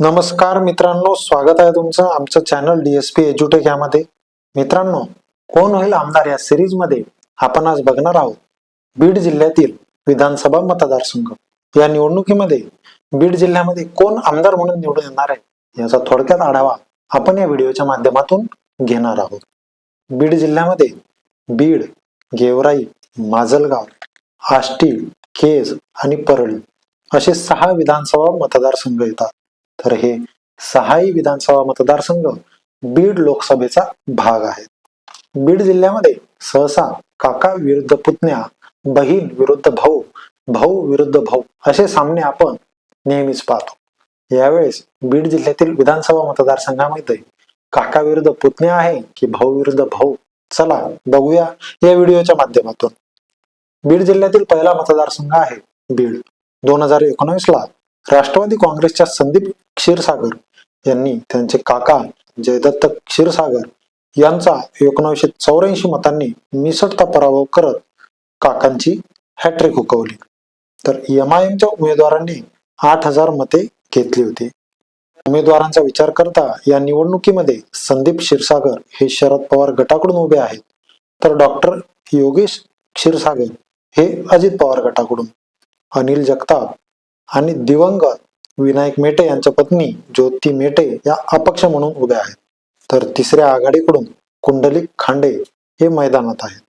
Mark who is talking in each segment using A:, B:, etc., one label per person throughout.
A: नमस्कार मित्रांनो स्वागत आहे तुमचं आमचं चॅनल डीएसपी एज्युटेक यामध्ये. मित्रांनो कोण होईल आमदार या सिरीजमध्ये? आपण आज बघणार आहोत बीड जिल्ह्यातील विधानसभा मतदारसंघ. या निवडणुकीमध्ये बीड जिल्ह्यामध्ये कोण आमदार म्हणून निवडून येणार आहे याचा थोडक्यात आढावा आपण या व्हिडिओच्या माध्यमातून घेणार आहोत. बीड जिल्ह्यामध्ये बीड गेवराई माजलगाव आष्टी केज आणि परळी असे सहा विधानसभा मतदारसंघ येतात. तर हे सहाही विधानसभा मतदारसंघ बीड लोकसभेचा भाग आहेत. बीड जिल्ह्यामध्ये सहसा काका विरुद्ध पुतण्या बहीण विरुद्ध भाऊ भाऊ विरुद्ध भाऊ असे सामने आपण नेहमीच पाहतो. यावेळेस बीड जिल्ह्यातील विधानसभा मतदारसंघामध्ये काका विरुद्ध पुतण्या आहे की भाऊ विरुद्ध भाऊ? चला बघूया या व्हिडिओच्या माध्यमातून. बीड जिल्ह्यातील पहिला मतदारसंघ आहे बीड. दोन हजार एकोणवीस ला राष्ट्रवादी काँग्रेसच्या संदीप क्षीरसागर यांनी त्यांचे काका जयदत्त क्षीरसागर यांचा एकोणीसशे चौऱ्याऐंशी मतांनी मिसटता पराभव करत काकांची हॅट्रिक हुकवली. तर एम आय एमच्या उमेदवारांनी आठ हजार मते घेतली होती. उमेदवारांचा विचार करता या निवडणुकीमध्ये संदीप क्षीरसागर हे शरद पवार गटाकडून उभे आहेत. तर डॉक्टर योगेश क्षीरसागर हे अजित पवार गटाकडून. अनिल जगताप आणि दिवंगत विनायक मेटे यांच्या पत्नी ज्योती मेटे या अपक्ष म्हणून उभ्या आहेत. तर तिसऱ्या आघाडीकडून कुंडलिक खांडे हे मैदानात आहेत.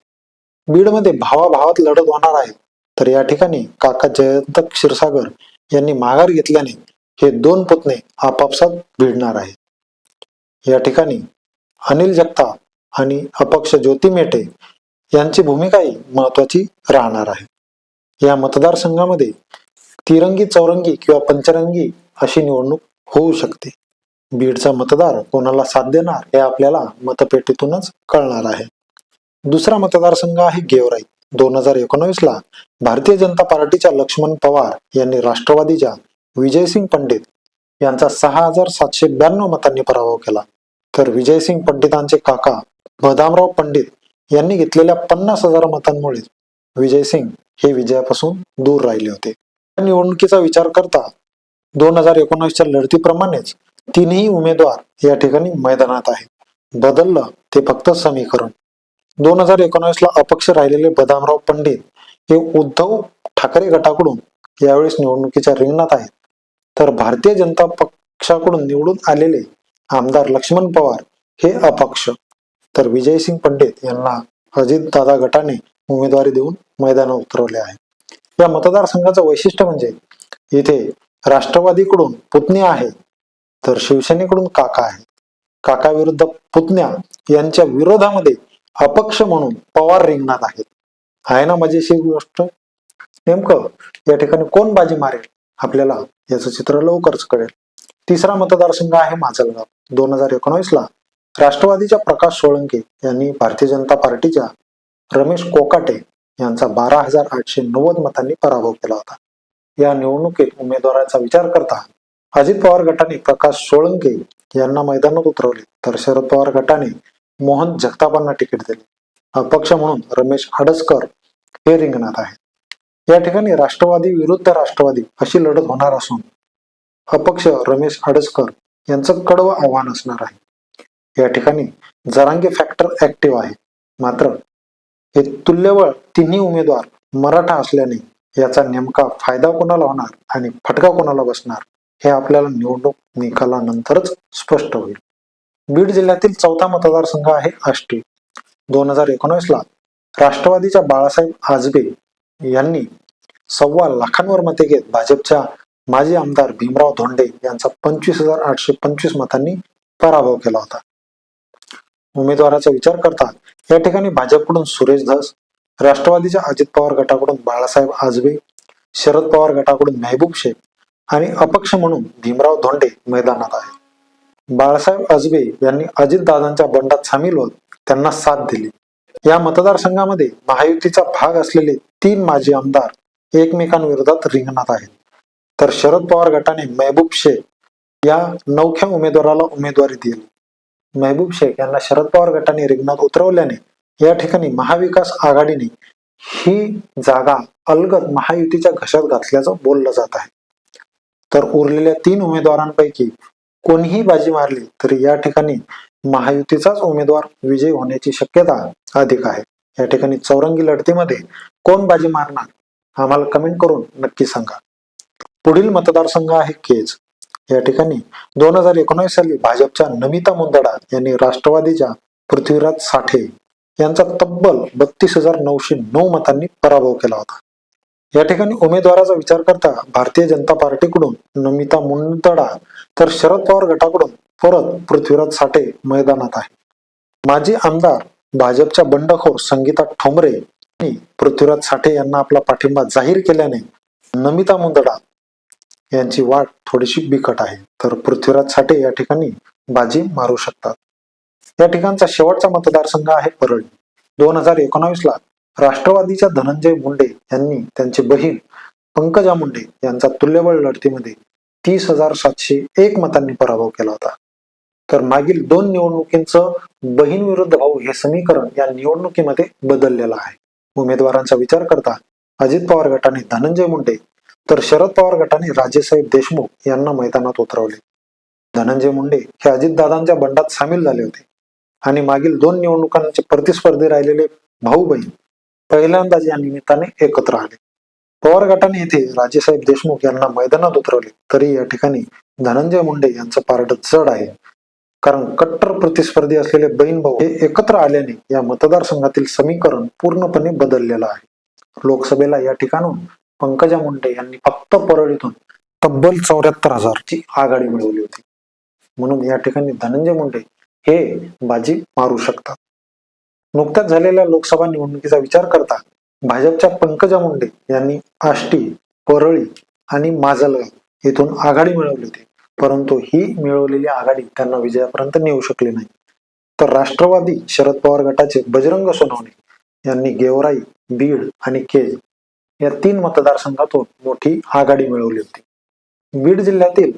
A: बीडमध्ये भावाभावात लढत होणार आहे. तर या ठिकाणी काका जयंत क्षीरसागर यांनी माघार घेतल्याने हे दोन पुतणे आपापसात भिडणार आहेत. या ठिकाणी अनिल जगताप आणि अपक्ष ज्योती मेटे यांची भूमिकाही महत्वाची राहणार आहे. या मतदारसंघामध्ये तिरंगी चौरंगी किंवा पंचरंगी अशी निवडणूक होऊ शकते. बीडचा मतदार कोणाला साथ देणार हे आपल्याला मतपेटीतूनच कळणार आहे. दुसरा मतदारसंघ आहे गेवराई. दोन हजार एकोणवीस ला भारतीय जनता पार्टीच्या लक्ष्मण पवार यांनी राष्ट्रवादीच्या विजयसिंग पंडित यांचा सहा हजार सातशे ब्याण्णव मतांनी पराभव केला. तर विजयसिंग पंडितांचे काका बदामराव पंडित यांनी घेतलेल्या पन्नास हजार मतांमुळे विजयसिंग हे विजयापासून दूर राहिले होते. निवडणुकीचा विचार करता दोन हजार एकोणीसच्या लढतीप्रमाणेच तीनही उमेदवार या ठिकाणी मैदानात आहेत. बदललं ते फक्त समीकरण. दोन हजार एकोणीस ला अपक्ष राहिलेले बदामराव पंडित हे उद्धव ठाकरे गटाकडून यावेळेस निवडणुकीच्या रिंगणात आहेत. तर भारतीय जनता पक्षाकडून निवडून आलेले आमदार लक्ष्मण पवार हे अपक्ष. तर विजयसिंग पंडित यांना अजितदादा गटाने उमेदवारी देऊन मैदानात उतरवले आहे. या मतदारसंघाचं वैशिष्ट्य म्हणजे इथे राष्ट्रवादीकडून पुतणी आहे तर शिवसेनेकडून काका आहे काका विरुद्ध पुतण्या यांच्या विरोधामध्ये अपक्ष म्हणून पवार रिंगणात आहेत. आहे ना मजेशीर गोष्ट? नेमकं या ठिकाणी कोण बाजी मारेल? आपल्याला याचं चित्र लवकरच कळेल. तिसरा मतदारसंघ आहे माजलगाव. दोन हजार एकोणवीस ला राष्ट्रवादीच्या प्रकाश सोळंके यांनी भारतीय जनता पार्टीच्या रमेश कोकाटे यांचा बारा हजार आठशे नव्वद मतांनी पराभव केला होता. या निवडणुकीत उमेदवारांचा विचार करता अजित पवार गटाने प्रकाश सोळंके यांना मैदानात उतरवले तर शरद पवार गटाने मोहन जगतापांना तिकीट दिले. अपक्ष म्हणून रमेश आडसकर हे रिंगणात आहेत. या ठिकाणी राष्ट्रवादी विरुद्ध राष्ट्रवादी अशी लढत होणार असून अपक्ष रमेश आडसकर यांचं कडवं आव्हान असणार आहे. या ठिकाणी जरांगे फॅक्टर ऍक्टिव्ह आहे. मात्र हे तुल्यबळ तिन्ही उमेदवार मराठा असल्याने याचा नेमका फायदा कोणाला होणार आणि फटका कोणाला बसणार हे आपल्याला निवडणूक निकालानंतरच स्पष्ट होईल. बीड जिल्ह्यातील चौथा मतदारसंघ आहे आष्टी. दोन हजार एकोणीसला राष्ट्रवादीच्या बाळासाहेब आजबे यांनी सव्वा लाखांवर मते घेत भाजपच्या माजी आमदार भीमराव धोंडे यांचा पंचवीस हजार आठशे पंचवीस मतांनी पराभव केला होता. उमेदवाराचा विचार करता या ठिकाणी भाजपकडून सुरेश धस राष्ट्रवादीच्या अजित पवार गटाकडून बाळासाहेब आजबे शरद पवार गटाकडून मेहबूब शेख आणि अपक्ष म्हणून भीमराव धोंडे मैदानात आहेत. बाळासाहेब आजबे यांनी अजितदादांच्या बंडात सामील होत त्यांना साथ दिली. या मतदारसंघामध्ये महायुतीचा भाग असलेले तीन माजी आमदार एकमेकांविरोधात रिंगणात आहेत. तर शरद पवार गटाने मेहबूब शेख या नवख्या उमेदवाराला उमेदवारी दिली. मेहबूब शेख यांना शरद पवार गटाने रिंगणात उतरवल्याने या ठिकाणी महाविकास आघाडीने ही जागा अलगद महायुतीच्या घशात घातल्याचं बोललं जात आहे. तर उरलेल्या तीन उमेदवारांपैकी कोणीही बाजी मारली तरी या ठिकाणी महायुतीचाच उमेदवार विजयी होण्याची शक्यता अधिक आहे. या ठिकाणी चौरंगी लढतीमध्ये कोण बाजी मारणार? आम्हाला कमेंट करून नक्की सांगा. पुढील मतदारसंघ आहे केज. या ठिकाणी दोन हजार एकोणीस साली भाजपच्या नमिता मुंदडा यांनी राष्ट्रवादीच्या पृथ्वीराज साठे यांचा तब्बल बत्तीस हजार नऊशे नऊ मतांनी पराभव केला होता. या ठिकाणी उमेदवाराचा विचार करता भारतीय जनता पार्टीकडून नमिता मुंदडा तर शरद पवार गटाकडून परत पृथ्वीराज साठे मैदानात आहे माजी आमदार भाजपच्या बंडखोर संगीता ठोंबरे आणि पृथ्वीराज साठे यांना आपला पाठिंबा जाहीर केल्याने नमिता मुंदडा यांची वाट थोडीशी बिकट आहे. तर पृथ्वीराज साठे या ठिकाणी बाजी मारू शकतात. या ठिकाणचा शेवटचा मतदारसंघ आहे परळी. दोन हजार एकोणावीस ला राष्ट्रवादीच्या धनंजय मुंडे यांनी त्यांची बहीण पंकजा मुंडे यांचा तुल्यबळ लढतीमध्ये तीस हजार सातशे एक मतांनी पराभव केला होता. तर मागील दोन निवडणुकींचं बहीण विरुद्ध भाऊ हे समीकरण या निवडणुकीमध्ये बदललेलं आहे. उमेदवारांचा विचार करता अजित पवार गटाने धनंजय मुंडे तर शरद पवार गटाने राजेसाहेब देशमुख यांना मैदानात उतरवले. धनंजय मुंडे हे अजितदादांच्या बंडात सामील झाले होते. आणि मागील दोन निवडणुकांचे प्रतिस्पर्धी राहिलेले भाऊ बहीण पहिल्यांदाच या निमित्ताने एकत्र आले. पवार गटाने येथे राजेसाहेब देशमुख यांना मैदानात उतरवले. तरी या ठिकाणी धनंजय मुंडे यांचं पारड जड आहे. कारण कट्टर प्रतिस्पर्धी असलेले बहीण भाऊ हे एकत्र आल्याने या मतदारसंघातील समीकरण पूर्णपणे बदललेलं आहे. लोकसभेला या ठिकाणून पंकजा मुंडे यांनी फक्त परळीतून तब्बल चौऱ्याहत्तर हजारची आघाडी मिळवली होती. म्हणून या ठिकाणी धनंजय मुंडे हे बाजी मारू शकतात. नुकत्याच झालेल्या लोकसभा निवडणुकीचा विचार करता भाजपच्या पंकजा मुंडे यांनी आष्टी परळी आणि माजलगाव येथून आघाडी मिळवली होती. परंतु ही मिळवलेली आघाडी त्यांना विजयापर्यंत नेऊ शकली नाही. तर राष्ट्रवादी शरद पवार गटाचे बजरंग सोनवणे यांनी गेवराई बीड आणि केज या तीन मतदारसंघातून मोठी आघाडी मिळवली होती. बीड जिल्ह्यातील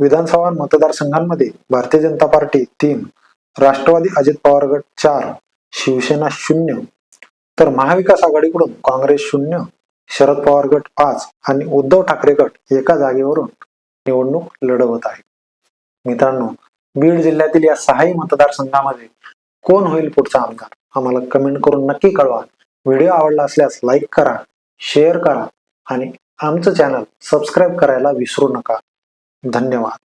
A: विधानसभा मतदारसंघांमध्ये भारतीय जनता पार्टी तीन राष्ट्रवादी अजित पवार गट चार शिवसेना शून्य तर महाविकास आघाडीकडून काँग्रेस शून्य शरद पवार गट पाच आणि उद्धव ठाकरे गट एका जागेवरून निवडणूक लढवत आहे मित्रांनो बीड जिल्ह्यातील या सहाही मतदारसंघामध्ये कोण होईल पुढचा आमदार? आम्हाला कमेंट करून नक्की कळवा. व्हिडिओ आवडला असल्यास लाईक करा शेअर करा आणि आमचं चॅनल सबस्क्राईब करायला विसरू नका. धन्यवाद.